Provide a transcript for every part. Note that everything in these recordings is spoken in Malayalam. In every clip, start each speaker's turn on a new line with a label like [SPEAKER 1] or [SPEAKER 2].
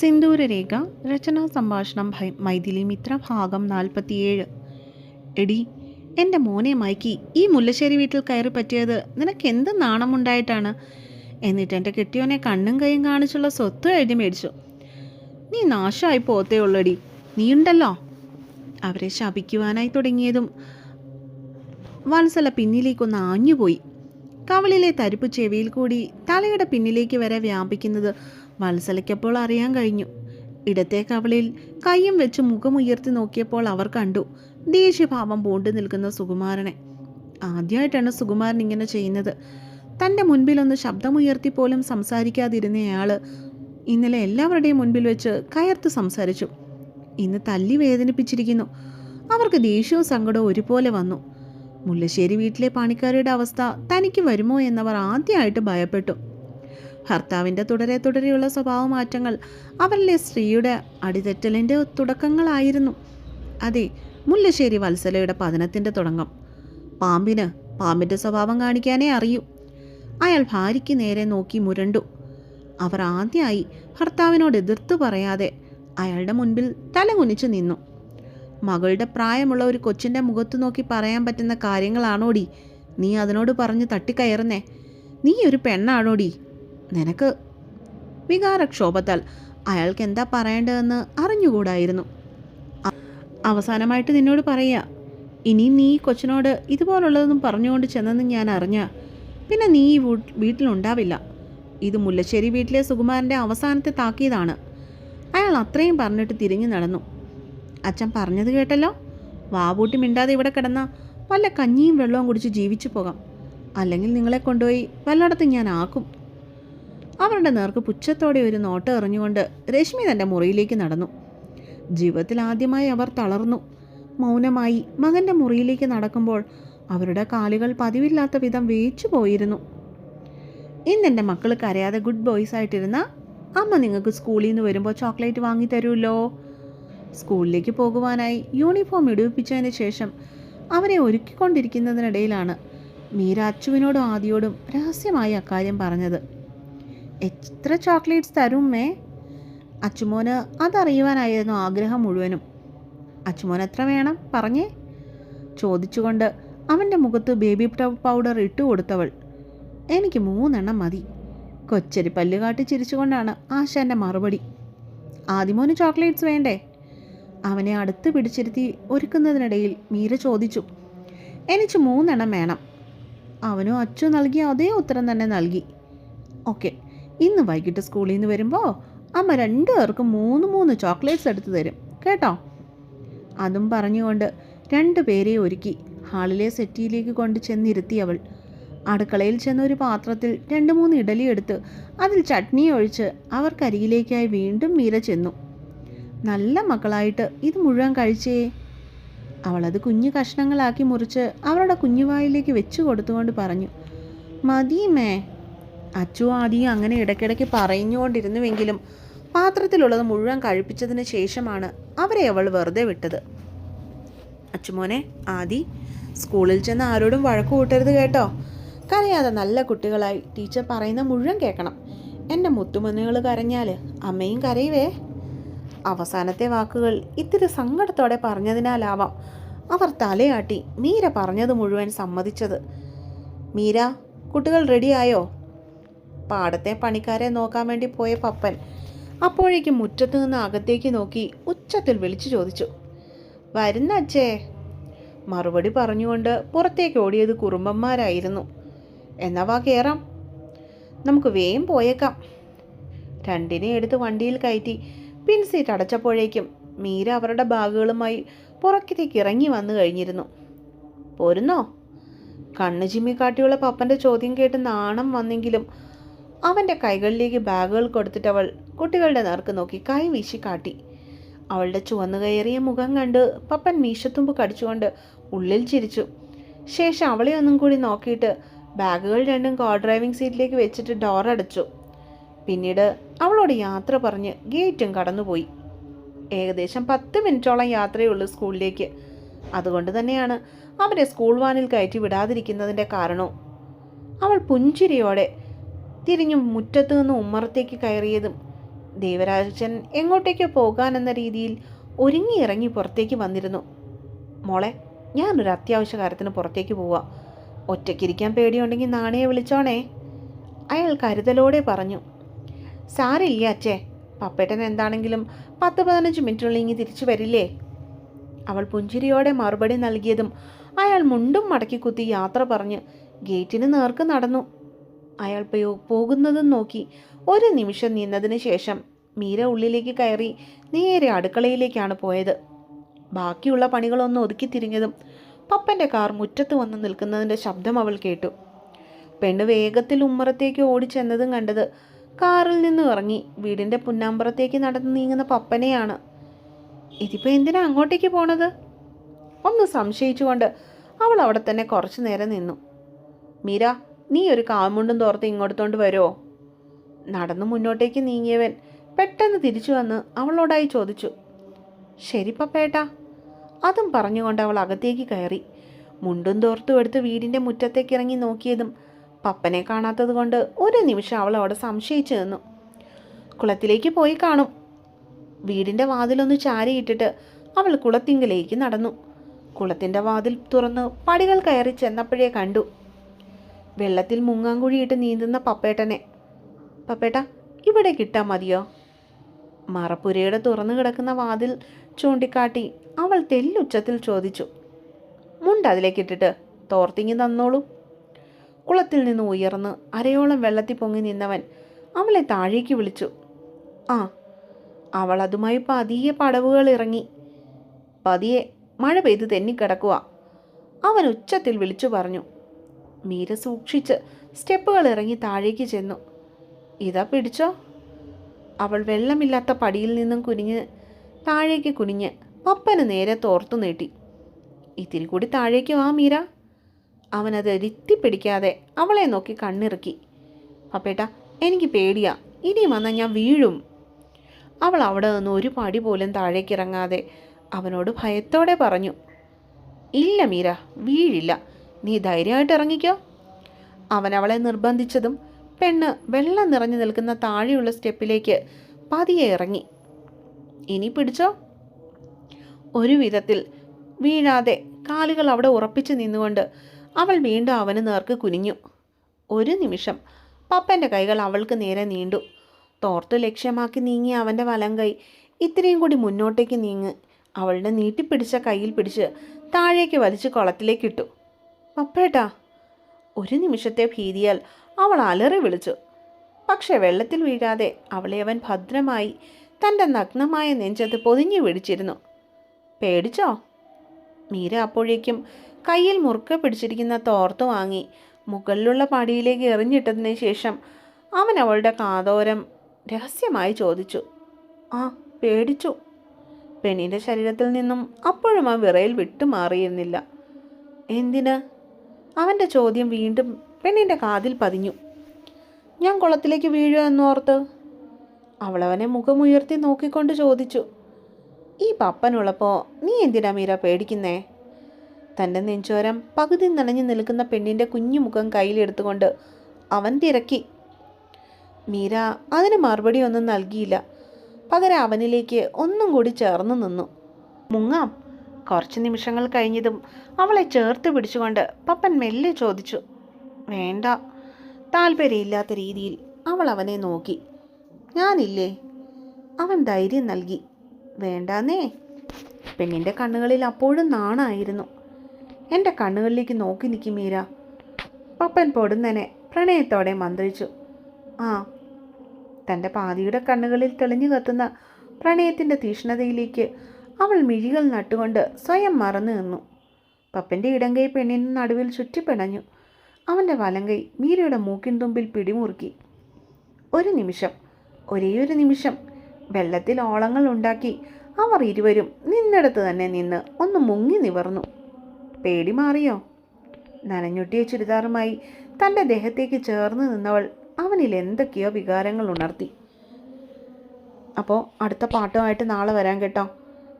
[SPEAKER 1] സിന്ദൂരരേഖ രചനാ സംഭാഷണം മൈഥിലി മിത്ര ഭാഗം നാൽപ്പത്തിയേഴ്. എടി എന്റെ മോനെ മയക്കി ഈ മുല്ലശ്ശേരി വീട്ടിൽ കയറി പറ്റിയത് നിനക്ക് എന്ത് നാണമുണ്ടായിട്ടാണ്? എന്നിട്ട് എന്റെ കെട്ടിയോനെ കണ്ണും കൈയും കാണിച്ചുള്ള സ്വത്ത് എഴുതി മേടിച്ചു. നീ നാശമായി പോത്തേ ഉള്ളടി. നീയുണ്ടല്ലോ. അവരെ ശപിക്കുവാനായി തുടങ്ങിയതും വത്സല പിന്നിലേക്കൊന്ന് ആഞ്ഞുപോയി. കവളിലെ തരിപ്പ് ചെവിയിൽ കൂടി തലയുടെ പിന്നിലേക്ക് വരെ വ്യാപിക്കുന്നത് വത്സലയ്ക്കപ്പോൾ അറിയാൻ കഴിഞ്ഞു. ഇടത്തെ കവളിൽ കൈയും വെച്ച് മുഖമുയർത്തി നോക്കിയപ്പോൾ അവർ കണ്ടു. ദേഷ്യഭാവം പൂണ്ടു നിൽക്കുന്ന സുകുമാരനെ. ആദ്യമായിട്ടാണ് സുകുമാരൻ ഇങ്ങനെ ചെയ്യുന്നത്. തന്റെ മുൻപിലൊന്ന് ശബ്ദമുയർത്തി പോലും സംസാരിക്കാതിരുന്നയാൾ ഇന്നലെ എല്ലാവരുടെയും മുൻപിൽ വെച്ച് കയർത്ത് സംസാരിച്ചു. ഇന്ന് തല്ലി വേദനിപ്പിച്ചിരിക്കുന്നു. അവർക്ക് ദേഷ്യവും സങ്കടവും ഒരുപോലെ വന്നു. മുല്ലശ്ശേരി വീട്ടിലെ പണിക്കാരുടെ അവസ്ഥ തനിക്ക് വരുമോ എന്നവർ ആദ്യമായിട്ട് ഭയപ്പെട്ടു. ഭർത്താവിന്റെ തുടരെ തുടരെയുള്ള സ്വഭാവ മാറ്റങ്ങൾ അവരിലെ സ്ത്രീയുടെ അടിതെറ്റലിന്റെ തുടക്കങ്ങളായിരുന്നു. അതെ മുല്ലശ്ശേരി വത്സലയുടെ പതനത്തിന്റെ തുടങ്ങം പാമ്പിന് പാമ്പിന്റെ സ്വഭാവം കാണിക്കാനേ അറിയൂ. അയാൾ ഭാര്യയ്ക്ക് നേരെ നോക്കി മുരണ്ടു. അവർ ആദ്യമായി ഭർത്താവിനോട് എതിർത്ത് പറയാതെ അയാളുടെ മുൻപിൽ തലകുനിച്ചു നിന്നു. മകളുടെ പ്രായമുള്ള ഒരു കൊച്ചിന്റെ മുഖത്ത് നോക്കി പറയാൻ പറ്റുന്ന കാര്യങ്ങളാണോടി? നീ അതിനോട് പറഞ്ഞ് തട്ടിക്കയറുന്നേ. നീ ഒരു പെണ്ണാണോടി? നിനക്ക് വികാരക്ഷോഭത്താൽ അയാൾക്ക് എന്താ പറയേണ്ടതെന്ന് അറിഞ്ഞുകൂടായിരുന്നു. അവസാനമായിട്ട് നിന്നോട് പറയുക ഇനി നീ കൊച്ചിനോട് ഇതുപോലുള്ളതൊന്നും പറഞ്ഞുകൊണ്ട് ചെന്നെന്ന് ഞാൻ അറിഞ്ഞ പിന്നെ നീ ഈ വീട്ടിലുണ്ടാവില്ല. ഇത് മുല്ലശ്ശേരി വീട്ടിലെ സുകുമാരന്റെ അവസാനത്തെ താക്കീതാണ്. അയാൾ അത്രയും പറഞ്ഞിട്ട് തിരിഞ്ഞു നടന്നു. അച്ഛൻ പറഞ്ഞത് കേട്ടല്ലോ? വാവൂട്ടി മിണ്ടാതെ ഇവിടെ കിടന്ന വല്ല കഞ്ഞിയും വെള്ളവും കുടിച്ച് ജീവിച്ചു പോകാം. അല്ലെങ്കിൽ നിങ്ങളെ കൊണ്ടുപോയി വല്ലയിടത്തും ഞാൻ ആക്കും. അവരുടെ നേർക്ക് പുച്ഛത്തോടെ ഒരു നോട്ട് എറിഞ്ഞുകൊണ്ട് രശ്മി തന്റെ മുറിയിലേക്ക് നടന്നു. ജീവിതത്തിൽ ആദ്യമായി അവർ തളർന്നു. മൗനമായി മകന്റെ മുറിയിലേക്ക് നടക്കുമ്പോൾ അവരുടെ കാലുകൾ പതിവില്ലാത്ത വിധം വേച്ചു പോയിരുന്നു. ഇന്നെന്റെ മക്കൾ കരയാതെ ഗുഡ് ബോയ്സ് ആയിട്ടിരുന്ന അമ്മ നിങ്ങൾക്ക് സ്കൂളിൽ നിന്ന് വരുമ്പോൾ ചോക്ലേറ്റ് വാങ്ങി തരുമല്ലോ സ്കൂളിലേക്ക് പോകുവാനായി യൂണിഫോം ഇടിവിപ്പിച്ചതിന് ശേഷം അവരെ ഒരുക്കിക്കൊണ്ടിരിക്കുന്നതിനിടയിലാണ് മീര അച്ചുവിനോടും ആദിയോടും രഹസ്യമായി അക്കാര്യം പറഞ്ഞത്. എത്ര ചോക്ലേറ്റ്സ് തരും മേ അച്ചുമോന് അതറിയുവാനായിരുന്നു ആഗ്രഹം മുഴുവനും. അച്ചുമോൻ എത്ര വേണം? പറഞ്ഞേ. ചോദിച്ചുകൊണ്ട് അവന്റെ മുഖത്ത് ബേബി പൗഡർ ഇട്ട് കൊടുത്തവൾ. എനിക്ക് മൂന്നെണ്ണം മതി. കൊച്ചരി പല്ല് കാട്ടി ചിരിച്ചുകൊണ്ടാണ് ആശാന്റെ മറുപടി. ആദ്യമോന് ചോക്ലേറ്റ്സ് വേണ്ടേ? അവനെ അടുത്ത് പിടിച്ചിരുത്തി ഒരുക്കുന്നതിനിടയിൽ മീര ചോദിച്ചു. എനിക്ക് മൂന്നെണ്ണം വേണം. അവനും അച്ചു നൽകിയ അതേ ഉത്തരം തന്നെ നൽകി. ഓക്കെ ഇന്ന് വൈകിട്ട് സ്കൂളിൽ നിന്ന് വരുമ്പോൾ അമ്മ രണ്ടു പേർക്കും മൂന്ന് മൂന്ന് ചോക്ലേറ്റ്സ് എടുത്തു തരും. കേട്ടോ? അതും പറഞ്ഞുകൊണ്ട് രണ്ടു പേരെ ഒരുക്കി. ഹാളിലെ സെറ്റിയിലേക്ക് കൊണ്ട് ചെന്നിരുത്തി അവൾ. അടുക്കളയിൽ ചെന്ന ഒരു പാത്രത്തിൽ രണ്ട് മൂന്ന് ഇഡലി എടുത്ത് അതിൽ ചട്നി ഒഴിച്ച് അവർക്കരികിലേക്കായി വീണ്ടും മീര ചെന്നു. നല്ല മക്കളായിട്ട് ഇത് മുഴുവൻ കഴിച്ചേ? അവളത് കുഞ്ഞു കഷ്ണങ്ങളാക്കി മുറിച്ച് അവളുടെ കുഞ്ഞുവായിലേക്ക് വെച്ചു കൊടുത്തുകൊണ്ട് പറഞ്ഞു മതിയമ്മേ അച്ചു ആദ്യം അങ്ങനെ ഇടയ്ക്കിടയ്ക്ക് പറഞ്ഞുകൊണ്ടിരുന്നുവെങ്കിലും പാത്രത്തിലുള്ളത് മുഴുവൻ കഴിപ്പിച്ചതിന് ശേഷമാണ് അവരെ അവൾ വെറുതെ വിട്ടത്. അച്ചുമോനെ ആദി സ്കൂളിൽ ചെന്ന് ആരോടും വഴക്കു കൂട്ടരുത് കേട്ടോ. കരയാതെ നല്ല കുട്ടികളായി ടീച്ചർ പറയുന്ന മുഴുവൻ കേൾക്കണം. എന്റെ മുത്തുമുന്നുകൾ കരഞ്ഞാൽ അമ്മയും കരയുവേ. അവസാനത്തെ വാക്കുകൾ ഇത്തിരി സങ്കടത്തോടെ പറഞ്ഞതിനാലാവാം അവർ തലയാട്ടി മീര പറഞ്ഞത് മുഴുവൻ സമ്മതിച്ചത്. മീര കുട്ടികൾ റെഡിയായോ പാടത്തെ പണിക്കാരെ നോക്കാൻ വേണ്ടി പോയ പപ്പൻ അപ്പോഴേക്കും മുറ്റത്ത് നിന്ന് അകത്തേക്ക് നോക്കി ഉച്ചത്തിൽ വിളിച്ചു ചോദിച്ചു. വരുന്ന അച്ഛേ. മറുപടി പറഞ്ഞുകൊണ്ട് പുറത്തേക്ക് ഓടിയത് കുറുമ്പന്മാരായിരുന്നു. എന്നാ വാ കയറാം നമുക്ക് വേഗം പോയേക്കാം. രണ്ടിനെ എടുത്ത് വണ്ടിയിൽ കയറ്റി പിൻ സീറ്റ് അടച്ചപ്പോഴേക്കും മീര അവരുടെ ബാഗുകളുമായി പുറത്തേക്ക് ഇറങ്ങി വന്നു കഴിഞ്ഞിരുന്നു. പോരുന്നോ? കണ്ണുചിമ്മി കാട്ടിയുള്ള പപ്പന്റെ ചോദ്യം കേട്ട് നാണം വന്നെങ്കിലും അവന്റെ കൈകളിലേക്ക് ബാഗുകൾ കൊടുത്തിട്ട് അവൾ കുട്ടികളുടെ നേർക്ക് നോക്കി കൈ വീശി കാട്ടി. അവളുടെ ചുവന്നു കയറിയ മുഖം കണ്ട് പപ്പൻ മീശത്തുമ്പ് കടിച്ചുകൊണ്ട് ഉള്ളിൽ ചിരിച്ചു. ശേഷം അവളെ ഒന്നും കൂടി നോക്കിയിട്ട് ബാഗുകൾ രണ്ടും കാർ ഡ്രൈവിംഗ് സീറ്റിലേക്ക് വെച്ചിട്ട് ഡോർ അടച്ചു. പിന്നീട് അവളോട് യാത്ര പറഞ്ഞ് ഗേറ്റും കടന്നുപോയി. ഏകദേശം പത്ത് മിനിറ്റോളം യാത്രയുള്ളൂ സ്കൂളിലേക്ക്. അതുകൊണ്ട് തന്നെയാണ് അവരെ സ്കൂൾ വാനിൽ കയറ്റി വിടാതിരിക്കുന്നതിന്റെ കാരണവും. അവൾ പുഞ്ചിരിയോടെ തിരിഞ്ഞു മുറ്റത്തു നിന്ന് ഉമ്മറത്തേക്ക് കയറിയതും ദേവരാജൻ എങ്ങോട്ടേക്കോ പോകാനെന്ന രീതിയിൽ ഒരുങ്ങി ഇറങ്ങി പുറത്തേക്ക് വന്നിരുന്നു. മോളെ ഞാനൊരു അത്യാവശ്യ കാര്യത്തിന് പുറത്തേക്ക് പോവാ. ഒറ്റയ്ക്കിരിക്കാൻ പേടിയുണ്ടെങ്കിൽ നാണയെ വിളിച്ചോണേ. അയാൾ കരുതലോടെ പറഞ്ഞു. സാരില്ല അച്ഛേ പപ്പേട്ടൻ എന്താണെങ്കിലും പത്ത് പതിനഞ്ച് മിനിറ്റുള്ളിൽ ഇങ്ങി തിരിച്ചു വരില്ലേ? അവൾ പുഞ്ചിരിയോടെ മറുപടി നൽകിയതും അയാൾ മുണ്ടും മടക്കി കുത്തി യാത്ര പറഞ്ഞ് ഗേറ്റിന് നേർക്ക് നടന്നു. അയാൾ പോകുന്നതും നോക്കി. ഒരു നിമിഷം നിന്നതിന് ശേഷം മീര ഉള്ളിലേക്ക് കയറി നേരെ അടുക്കളയിലേക്കാണ് പോയത്. ബാക്കിയുള്ള പണികളൊന്നും ഒതുക്കി തിരിഞ്ഞതും പപ്പന്റെ കാർ മുറ്റത്ത് വന്ന് നിൽക്കുന്നതിന്റെ ശബ്ദം അവൾ കേട്ടു. പെണ്ണ് വേഗത്തിൽ ഉമ്മറത്തേക്ക് ഓടിച്ചെന്നതും കണ്ടത് കാറിൽ നിന്ന് ഇറങ്ങി വീടിന്റെ പുന്നാമ്പുറത്തേക്ക് നടന്ന് നീങ്ങുന്ന പപ്പനെയാണ്. ഇതിപ്പോൾ എന്തിനാ അങ്ങോട്ടേക്ക് പോണത്? ഒന്ന് സംശയിച്ചുകൊണ്ട് അവൾ അവിടെ തന്നെ കുറച്ചു നേരം നിന്നു. മീര നീ ഒരു കാമുണ്ടും തോർത്ത് ഇങ്ങോട്ടത്തോണ്ട് വരുമോ നടന്നു മുന്നോട്ടേക്ക് നീങ്ങിയവൻ പെട്ടെന്ന് തിരിച്ചു വന്ന് അവളോടായി ചോദിച്ചു ശരി പപ്പേട്ടാ. അതും പറഞ്ഞുകൊണ്ട് അവൾ അകത്തേക്ക് കയറി. മുണ്ടും തോർത്തും എടുത്ത് വീടിന്റെ മുറ്റത്തേക്ക് ഇറങ്ങി നോക്കിയതും പപ്പനെ കാണാത്തത് കൊണ്ട് ഒരു നിമിഷം അവൾ അവിടെ സംശയിച്ചു നിന്നു. കുളത്തിലേക്ക് പോയി കാണും. വീടിന്റെ വാതിലൊന്ന് ചാരിയിട്ടിട്ട് അവൾ കുളത്തിങ്കലേക്ക് നടന്നു. കുളത്തിന്റെ വാതിൽ തുറന്ന് പടികൾ കയറി ചെന്നപ്പോഴേ കണ്ടു. വെള്ളത്തിൽ മുങ്ങാങ്കുഴിയിട്ട് നീന്തുന്ന പപ്പേട്ടനെ. പപ്പേട്ട ഇവിടെ കിട്ടാൻ മതിയോ? മറപ്പുരയുടെ തുറന്നു കിടക്കുന്ന വാതിൽ ചൂണ്ടിക്കാട്ടി അവൾ തെല്ലുച്ചത്തിൽ ചോദിച്ചു. മുണ്ട് അതിലേക്കിട്ടിട്ട് തോർത്തിങ്ങി തന്നോളൂ. കുളത്തിൽ നിന്ന് ഉയർന്ന് അരയോളം വെള്ളത്തിൽ പൊങ്ങി നിന്നവൻ അവളെ താഴേക്ക് വിളിച്ചു. ആ അവൾ അതുമായി പതിയെ പടവുകൾ ഇറങ്ങി. പതിയെ മഴ പെയ്ത് തെന്നിക്കിടക്കുക അവൻ ഉച്ചത്തിൽ വിളിച്ചു പറഞ്ഞു. മീര സൂക്ഷിച്ച് സ്റ്റെപ്പുകൾ ഇറങ്ങി താഴേക്ക് ചെന്നു. ഇതാ പിടിച്ചോ? അവൾ വെള്ളമില്ലാത്ത പടിയിൽ നിന്നും കുനിഞ്ഞ് താഴേക്ക് കുനിഞ്ഞ് പപ്പന് നേരെ തോർത്തു നീട്ടി. ഇത്തിരി കൂടി താഴേക്ക് വാ മീര. അവനത് പിടിക്കാതെ അവളെ നോക്കി കണ്ണിറുക്കി. പപ്പേട്ട എനിക്ക് പേടിയാ. ഇനി വന്നാൽ ഞാൻ വീഴും. അവൾ അവിടെ നിന്ന് ഒരു പടി പോലും താഴേക്കിറങ്ങാതെ അവനോട് ഭയത്തോടെ പറഞ്ഞു. ഇല്ല മീര വീഴില്ല. നീ ധൈര്യമായിട്ട് ഇറങ്ങിക്കോ. അവൻ അവളെ നിർബന്ധിച്ചതും പെണ്ണ് വെള്ളം നിറഞ്ഞു നിൽക്കുന്ന താഴെയുള്ള സ്റ്റെപ്പിലേക്ക് പതിയെ ഇറങ്ങി. ഇനി പിടിച്ചോ? ഒരു വിധത്തിൽ വീഴാതെ കാലുകൾ അവിടെ ഉറപ്പിച്ചു നിന്നുകൊണ്ട് അവൾ വീണ്ടും അവന് നേർക്ക് കുനിഞ്ഞു. ഒരു നിമിഷം പപ്പന്റെ കൈകൾ അവൾക്ക് നേരെ നീണ്ടു. തോർത്തു ലക്ഷ്യമാക്കി നീങ്ങി അവന്റെ വലം കൈ ഇത്രയും കൂടി മുന്നോട്ടേക്ക് നീങ്ങി അവളുടെ നീട്ടിപ്പിടിച്ച കയ്യിൽ പിടിച്ച് താഴേക്ക് വലിച്ച് കുളത്തിലേക്കിട്ടു പപ്പേട്ടാ ഒരു നിമിഷത്തെ ഭീതിയാൽ അവൾ അലറി വിളിച്ചു. പക്ഷെ വെള്ളത്തിൽ വീഴാതെ അവളെ അവൻ ഭദ്രമായി തന്റെ നഗ്നമായ നെഞ്ചത്ത് പൊതിഞ്ഞു പിടിച്ചിരുന്നു. പേടിച്ചോ? മീര അപ്പോഴേക്കും കയ്യിൽ മുറുക്ക പിടിച്ചിരിക്കുന്ന തോർത്ത് വാങ്ങി മുകളിലുള്ള പടിയിലേക്ക് എറിഞ്ഞിട്ടതിന് ശേഷം അവൻ അവളുടെ കാതോരം രഹസ്യമായി ചോദിച്ചു. ആ പേടിച്ചു. പെണ്ണിന്റെ ശരീരത്തിൽ നിന്നും അപ്പോഴും ആ വിറയിൽ വിട്ടുമാറിയിരുന്നില്ല. എന്തിന്? അവന്റെ ചോദ്യം വീണ്ടും പെണ്ണിന്റെ കാതിൽ പതിഞ്ഞു. ഞാൻ കുളത്തിലേക്ക് വീഴുക എന്നോർത്ത്? അവളവനെ മുഖമുയർത്തി നോക്കിക്കൊണ്ട് ചോദിച്ചു. ഈ പപ്പനുള്ളപ്പോൾ നീ എന്തിനാ മീര പേടിക്കുന്നേ? തന്റെ നെഞ്ചോരം പകുതി നനഞ്ഞു നിൽക്കുന്ന പെണ്ണിന്റെ കുഞ്ഞു മുഖം കയ്യിലെടുത്തുകൊണ്ട് അവൻ തിരക്കി. മീര അതിന് മറുപടി ഒന്നും നൽകിയില്ല. പകരം അവനിലേക്ക് ഒന്നും കൂടി ചേർന്ന് നിന്നു. മുങ്ങാം. കുറച്ച് നിമിഷങ്ങൾ കഴിഞ്ഞതും അവളെ ചേർത്ത് പിടിച്ചുകൊണ്ട് പപ്പൻ മെല്ലെ ചോദിച്ചു വേണ്ട താല്പര്യമില്ലാത്ത രീതിയിൽ അവൾ അവനെ നോക്കി. ഞാനില്ലേ? അവൻ ധൈര്യം നൽകി. വേണ്ടാന്നേ. പെണ്ണിന്റെ കണ്ണുകളിൽ അപ്പോഴും നാണായിരുന്നു. എന്റെ കണ്ണുകളിലേക്ക് നോക്കി നിൽക്കും മീര. പപ്പൻ പൊടുന്നനെ പ്രണയത്തോടെ മന്ത്രിച്ചു. ആ തന്റെ പാതിയുടെ കണ്ണുകളിൽ തെളിഞ്ഞു കത്തുന്ന പ്രണയത്തിന്റെ തീഷ്ണതയിലേക്ക് അവൾ മിഴികൾ നട്ടുകൊണ്ട് സ്വയം മറന്നു നിന്നു. പപ്പന്റെ ഇടങ്കൈ പെണ്ണിന് നടുവിൽ ചുറ്റിപ്പിണഞ്ഞു. അവന്റെ വലങ്കൈ മീരയുടെ മൂക്കിൻ തുമ്പിൽ പിടിമുറുക്കി. ഒരു നിമിഷം ഒരേയൊരു നിമിഷം വെള്ളത്തിൽ ഓളങ്ങൾ ഉണ്ടാക്കി അവർ ഇരുവരും നിന്നിടത്ത് തന്നെ നിന്ന് ഒന്ന് മുങ്ങി നിവർന്നു. പേടി മാറിയോ? നനഞ്ഞൊട്ടിയ ചുരിദാറുമായി തന്റെ ദേഹത്തേക്ക് ചേർന്ന് നിന്നവൾ അവനിൽ എന്തൊക്കെയോ വികാരങ്ങൾ ഉണർത്തി. അപ്പോൾ അടുത്ത പാട്ടുമായിട്ട് നാളെ വരാൻ കേട്ടോ.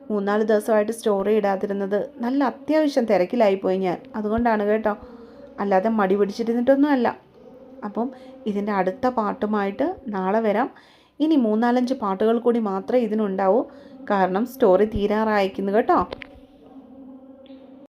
[SPEAKER 1] മൂന്നാൽ ദിവസമായിട്ട് സ്റ്റോറി ഇടാതിരുന്നത് നല്ല അത്യാവശ്യം തിരക്കിലായിപ്പോയി ഞാൻ. അതുകൊണ്ടാണ് കേട്ടോ. അല്ലാതെ മടി പിടിച്ചിരുന്നിട്ടൊന്നുമല്ല. അപ്പം ഇതിന്റെ അടുത്ത പാട്ടുമായിട്ട് നാളെ വരാം. ഇനി മൂന്നാലഞ്ച് പാട്ടുകൾ കൂടി മാത്രമേ ഇതിനുണ്ടാവൂ. കാരണം സ്റ്റോറി തീരാറായിരിക്കുന്നു കേട്ടോ.